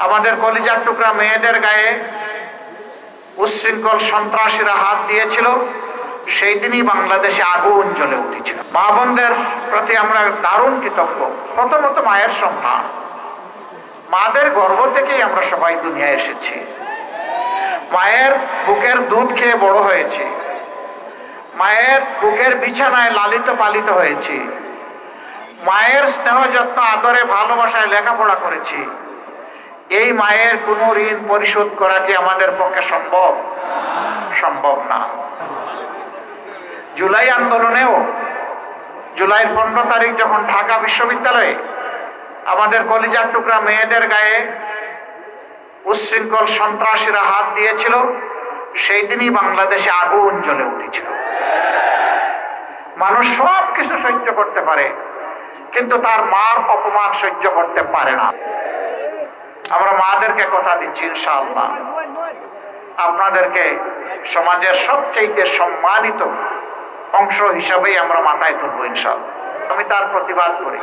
আমাদের কলিজার টুকরা মেয়েদের গায়ে উচ্ছৃঙ্খল সন্ত্রাসীরা হাত দিয়েছিল। সেই দিনই বাংলাদেশে আগুন জ্বলে উঠেছিল। মা বোনদের প্রতি আমরা দারুণ কৃতজ্ঞ। প্রথমত মায়ের সন্তান। মাদের গর্ভ থেকেই আমরা সবাই দুনিয়ায় এসেছি। মায়ের বুকের দুধ খেয়ে বড় হয়েছে। মায়ের বুকের বিছানায় লালিত পালিত হয়েছি। মায়ের স্নেহ, যত্ন, আদরে, ভালোবাসায় লেখাপড়া করেছি। এই মায়ের কোনো ঋণ পরিশোধ করা কি আমাদের পক্ষে সম্ভব? সম্ভব না। জুলাই আন্দোলনেও, জুলাইয়ের পনেরো তারিখ যখন ঢাকা বিশ্ববিদ্যালয়ে আমাদের কলিজার টুকরা মেয়েদের গায়ে উচ্ছৃঙ্খল সন্ত্রাসীরা হাত দিয়েছিল, সেই দিনই বাংলাদেশে আগুন জ্বলে উঠেছিল। মানুষ সব কিছু সহ্য করতে পারে, কিন্তু তার মার অপমান সহ্য করতে পারে না। আমরা মাদেরকে কথা দিচ্ছি, ইনশাআল্লাহ। আপনাদেরকে সমাজের সবচেয়ে সম্মানিত অংশ হিসাবেই আমরা মাথায় তুলবো ইনশাআল্লাহ। আমি তার প্রতিবাদ করি।